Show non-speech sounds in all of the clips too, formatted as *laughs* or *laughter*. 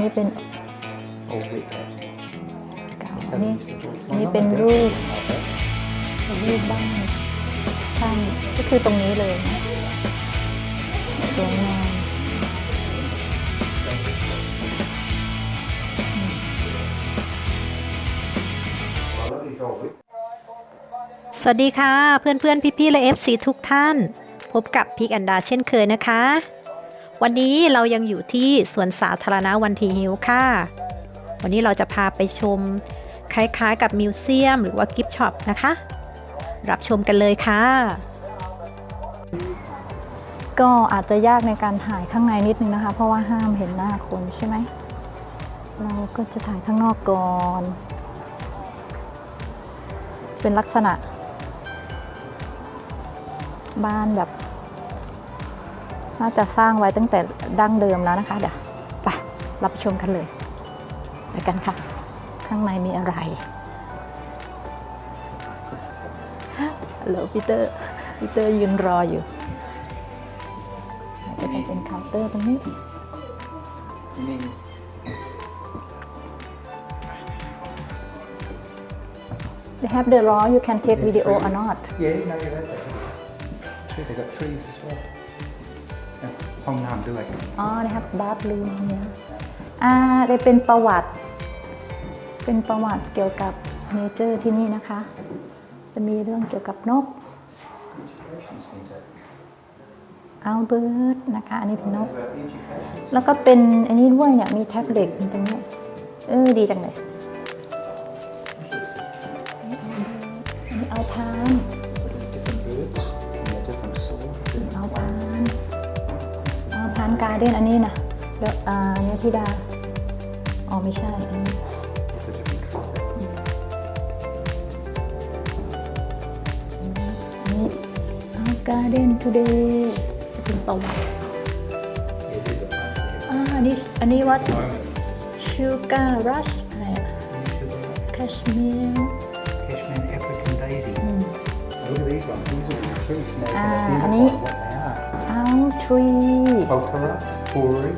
นี้เป็น All bit. เก่าอันนี้อันนี้เป็นรูปเป็นรูปบ้านข้างก็คือตรงนี้เลยนะสวยงามสวัสดีค่ะ เพื่อนเพื่อนพี่พี่ๆและ FC ทุกท่าน พบกับพิกอันดาเช่นเคยนะคะ วันนี้เรายังอยู่ที่สวนสาธารณะวันทีฮิลค่ะ วันนี้เราจะพาไปชมคล้ายๆกับมิวเซียมหรือว่ากิฟต์ช็อปนะคะ รับชมกันเลยค่ะ ก็อาจจะยากในการถ่ายข้างในนิดนึงนะคะ เพราะว่าห้ามเห็นหน้าคนใช่ไหม เราก็จะถ่ายข้างนอกก่อน เป็นลักษณะ บ้านแบบ น่าจะสร้างไว้ตั้งแต่ดั้งเดิมแล้วนะคะ เดี๋ยวไปรับชมกันเลยไปกันค่ะ ข้างในมีอะไรฮัลโหลพีเตอร์พีเตอร์ยืนรออยู่ก็จะเป็นเคาน์เตอร์ตรงนี้ They have the raw you can take video or not Yeah, no, yeah, that's it. Tree, they've got trees as well. Yeah, ห้องน้ำด้วย อ๋อนะครับบาร์ลูมเนี่ยอ่าได้เป็นประวัติ เป็นประวัติเกี่ยวกับเนเจอร์ที่นี่นะคะ จะมีเรื่องเกี่ยวกับนกอัลเบิร์ตนะคะ อันนี้เป็นนก แล้วก็เป็นอันนี้ด้วยเนี่ย มีแท็บเล็ตตรงเนี้ยเออ ดีจังเลยอันนี้เอาพา เด้นอันนี้นะเดี๋ยวอ่าเนี่ยธิดา อ๋อไม่ใช่อันนี้ It's a different tree. อันนี้เอาการ์เด้นทูเดย์จะเป็นประวัติ Yeah, these are fancy. อ่าอันนี้อันนี้วัด Moment. ชูการ์รัชอะไรอะแคชเมียร์ Cashman African daisy. Look at these ones. These are the trees. Now Ah, they're and it- what they are. เอาทรี Potara, Puri.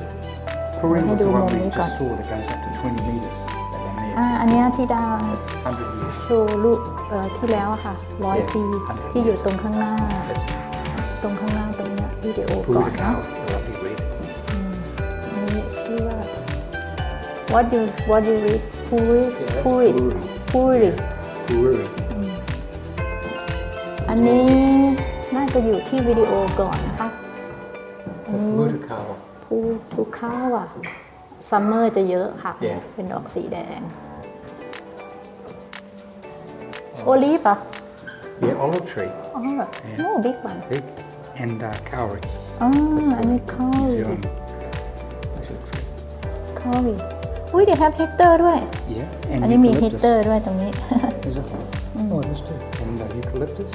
Puri ให้ was ดู the มุ one ม we นี้ก่อน just saw that goes up to 20 metres. That one there. อ่าอันเนี้ยธิดา That's 100 years. โชว์รูปเอ่อที่แล้วอะค่ะร้อย Yeah, ปี100ที่อยู่ตรงข้างหน้า That's ตรงข้างหน้าตรงเนี้ยวิดีโอก่อน Puri เนาะ cow. What you read. อันนี้ชื่อว่า what you what you read พูริ that's พูริ Puri. พูริ Puri. อันนี้น่าจะอยู่ที่วิดีโอก่อนนะคะอั นนี้ Buddha cow. พูทุกข้าวอะซัมเมอร์จะเยอะค่ะ Yeah. เป็นดอกสีแดง โอลีฟอะ Yeah, olive tree. อ๋อโอ้บิ๊กวัน Big. And uh, cowrie. อ๋ออันนี้คอ New รี Zealand. That's a tree. คอรีอุ้ยเดี๋ยวแฮปฮีเตอร์ด้วย Yeah. And อันนี้มีฮี eucalyptus. เตอร์ด้วยตรงนี้ Is it? Oh, there's two. And uh, eucalyptus.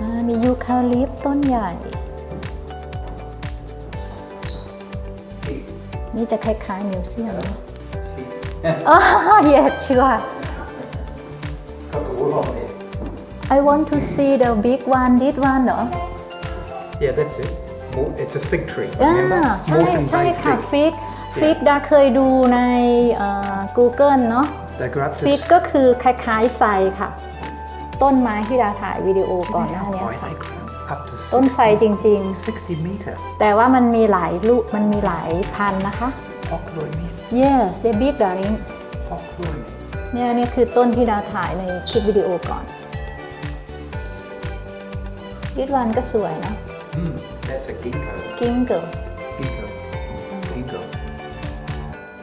อ่ามียูคาลิปต์ต้นใหญ่ นี่จะคล้ายๆมิวเซียมเนอะอ๋อ yes sure Got the wood on there. I want to see the big one this one เหรอ Yeah, that's it. Mor- It's a fig tree. อ่า Remember? ใช่ Moreton ใช่ Bay ค่ะ fig. ฟิกฟิกดาเคยดูในเอ่อ Google เนาะ They grow up to ฟิกก็คือคล้ายๆไซค่ะ ต้นไม้ที่ดาถ่ายวิดีโอก่อนหน้า how เนี้ย high ค่ะ they grow. Up to ต้น six- ไทรจริง 60 metre. ๆแต่ว่ามันมีหลายลูกมันมีหลายพันธุ์นะคะ Poplar in here. yes they big darling Poplar in here. เนี่ยนี่คือต้นที่ดาถ่ายในคลิปวิดีโอก่อนดิดวันก็สวยนะ Hmm. That's a ginkgo. กิ้งเกิล Ginkgo. Ginkgo.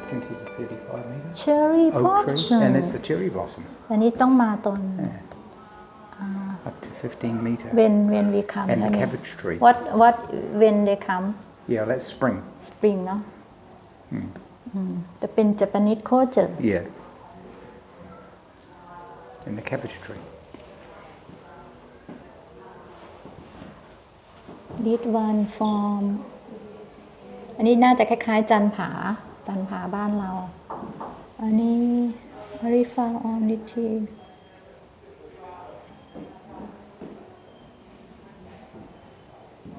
20 to 35 metres. เชอร์รี่ Oak พอ tree. And it's the cherry blossom. อันนี้ต้องมาตอน Up to 15 metre. when when we come And the อันนี้ cabbage tree. what what when they come Yeah, that's spring. spring เนาะอืมจะเป็น Japanese culture Yeah. And the cabbage tree. this one from อันนี้น่าจะคล้ายๆ จันผา จันผาบ้านเรา อันนี้ very far on this team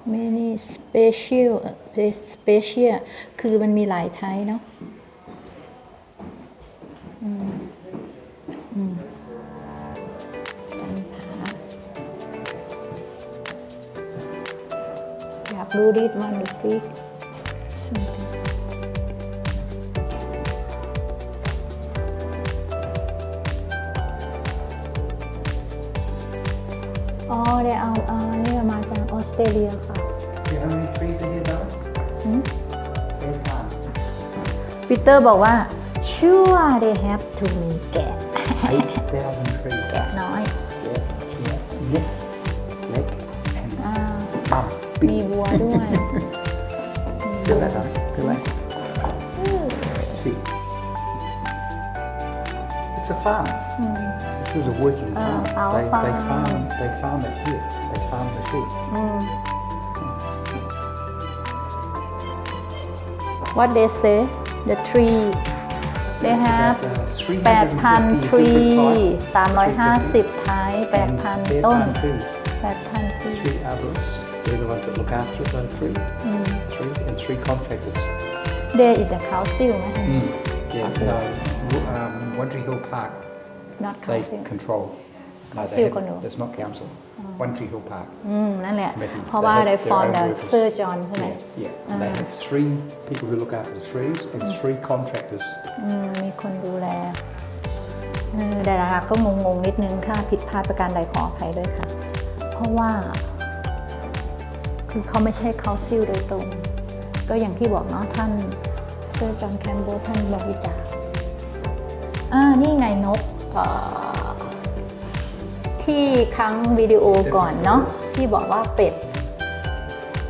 many special special คือมันมีหลายไทยเนาะอยากรู้รีดมันดูฟิกอ๋อได้เอาเอานี่มาจาก ออสเตรเลียค่ะ Do you have any trees in here, darling? หืม Very fun. ปีเตอร์บอกว่า sure they have to มีแกะ 8,000 trees. แกะน้อย Yeah, yeah. Neck, leg, and อ่า bum. มี Big. วัวด้วย Feel that, darling? Feel that? See. It's a farm. This is a working Oh, farm. our they, they farm. farm. They farm it here. the shoe. Mm. What they say, the tree, they have 8,000 tree 350 types, 8,000 trees. 8,000 trees. Three arborists, they're the ones that look after the tree, mm. three, and three contractors. There is the council. Mm. Yeah, okay. Uh, no, um, Hill Park, Not they control. No, Council they have, control. it's not council. One Tree Hill Park. อืมนั่นแหละ Committee. เพราะว่า They have they their form own the workers. search on ใช่ไหม Yeah, yeah. And they have three people who look after the trees and three contractors. อืมมีคนดูแลเออแต่ละก็งงๆนิดนึงค่ะ ผิดพลาดประการใดขออภัยด้วยค่ะ เพราะว่า คือเขาไม่ใช่เขาซิลโดยตรง ก็อย่างที่บอกเนาะท่านเซอร์จอห์นแคมเบลท่านบริจาคอ่านี่ไงนกเอ่อ ที่ครั้งวิดีโอก่อนเนาะที่บอกว่าเป็ด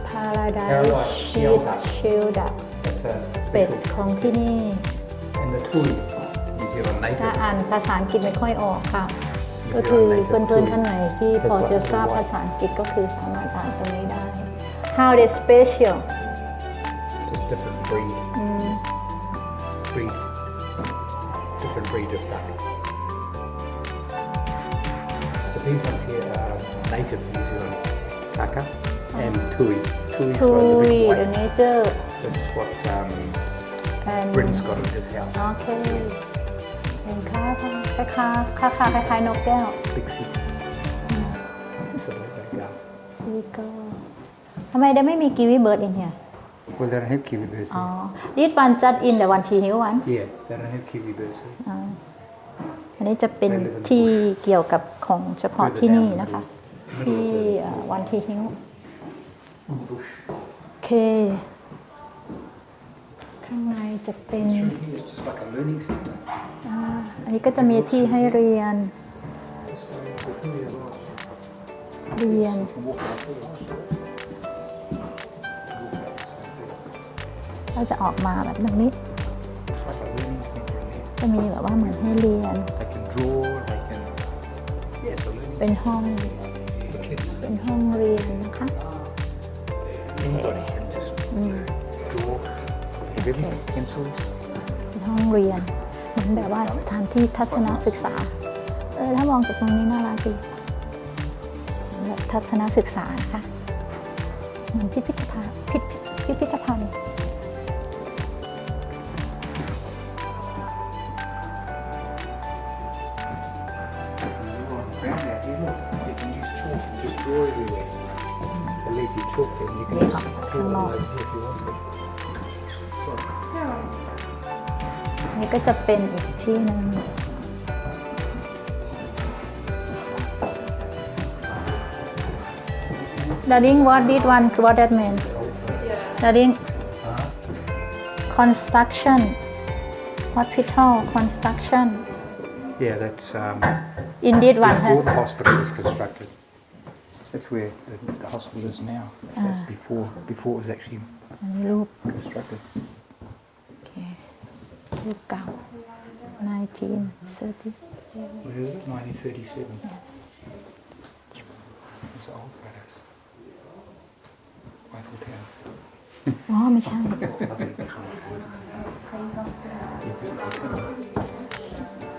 Paradise Paradise Shield Shield Shield That's a เป็ดของที่นี่ And the Tui, New Zealand ถ้า native. อ่านภาษาอังกฤษไม่ค่อยออกค่ะ ก็คือเพื่อนๆท่านไหนที่พอจะทราบภาษาอังกฤษก็คือสามารถอ่านตรงนี้ได้ How they special Just different breed. Breed. Different breed of duck. But these ones here are native New Zealand kaka and tui. Tui's got a Tui big the weight. nature That's what um, and Britain's got in his house. โอเคเห็นค่าค่าค่าค่าคล้ายๆนกแก้ว Big feet. So there they go. นี่ก็ทำไมได้ไม่มีกีวีเบิร์ดอินเฮีย Well, they don't have kiwi birds อ๋อ here. this one just in the one tree hill one Yeah, they don't have kiwi birds here. อั นนี้จะเป็นที่เกี่ยวกับของเฉพาะที่นี่นะคะ ที่วันทีฮิว Bush. โอเค ข้างในจะเป็น Through here is just like a learning centre. อ่าอันนี้ก็จะมีที่ให้เรียน This way, the Turia Lodge. เรียน You can walk out there also. Walk out this way. ก็จะออกมาแบบนี้ It's like a learning centre in here. จะมีแบบว่าเหมือนให้เรียน They can draw, they can. Yeah, it's a learning เป็นห้อง for kids. เป็นห้องเรียนนะคะ Anybody can just draw. Have everything. Pencils. เป็นห้องเรียน เหมือนแบบว่าสถานที่ทัศนศึกษา เออ ถ้ามองจากตรงนี้น่ารักดีแบบทัศนศึกษานะคะ เหมือนพิพิธภัณฑ์พิพิพิพิธภัณฑ์ come all on. over here if you want to. นี่ก็จะเป็นอีกที่หนึ่ง Darling what did one what that mean Darling construction hospital construction Yeah, that's um, indeed one before the hospital was constructed. That's where the, the hospital is now. So that's before before it was actually อันนี้รูป constructed. โอเครูปเก่า1930 What is it? 1937. It's old photos. Eiffel Tower. *laughs* อ๋อไม่ใช่ โ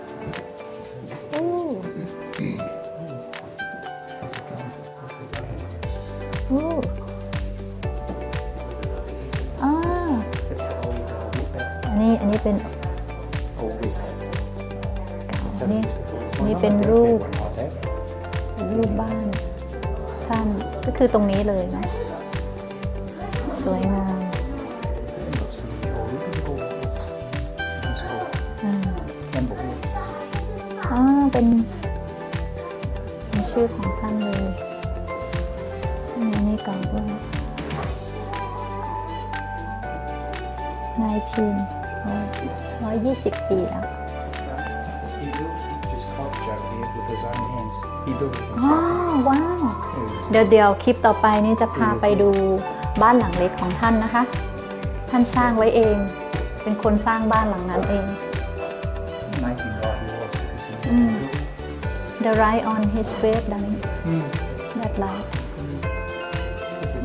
นนี้อันนี้เป็น Old whip. อันนี้อันนี้เป็นรูป One like that. เป็นรูปบ้านท่านก็คือตรงนี้เลยนะ สวยงามอืมอ่าเป็นเป็นชื่อของท่านเลยอันนี้นี่ก่อนด้วยนายทีน ร้อยยี่สิบปีแล้ว He built his sculpture here with his own hands. He built it อ๋อ himself. ว้าวเดี๋ยวเดี๋ยวคลิปต่อไปนี่จะพาไปดูบ้านหลังเล็กของท่านนะคะ ท่านสร้างไว้เอง เป็นคนสร้างบ้านหลังนั้นเอง Making like he was. because he Mm. built The right on his face darling it. Mm. that light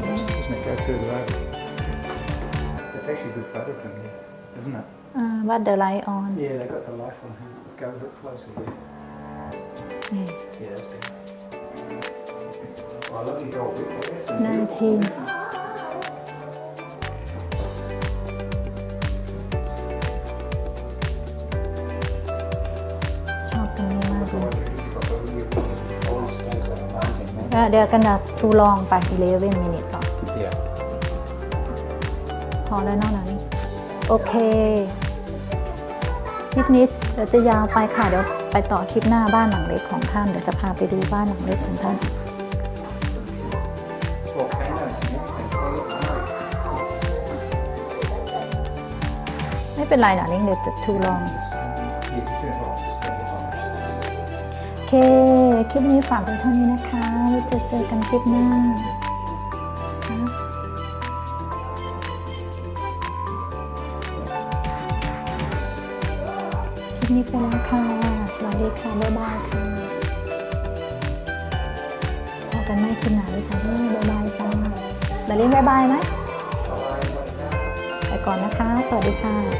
Doesn't it go further over? It's actually a good photo from here, isn't it? อ่า what the light on Yeah, they got the light on here. Go a bit closer here. นี่ Yeah, that's better. I love your old brick. That's some นา beautiful ทีน brick. ชอบตรงนี้มากเลย He's got the really old stones are amazing, man. แล้วเดี๋ยวกันจะทูลองไป11 minute ต่อ Yeah. พอแล้วเนอกนั้น โอเค คลิปนี้เดี๋ยวจะยาวไปค่ะ เดี๋ยวไปต่อคลิปหน้าบ้านหลังเล็กของท่าน เดี๋ยวจะพาไปดูบ้านหลังเล็กของท่านไม่เป็นไรนะนิ่งเดี๋ยวจะทูลองโอเค คลิปนี้ฝากไว้เท่านี้นะคะไว้เจอเจอกันคลิปหน้า ไปแล้วค่ะ สวัสดีค่ะ บ๊ายบายค่ะพอกันไม่คลิปหนาลยค่ะด้วยบ๊ายบายจ้าดารินบ๊ายบายไหมไปก่อนนะคะ สวัสดีค่ะ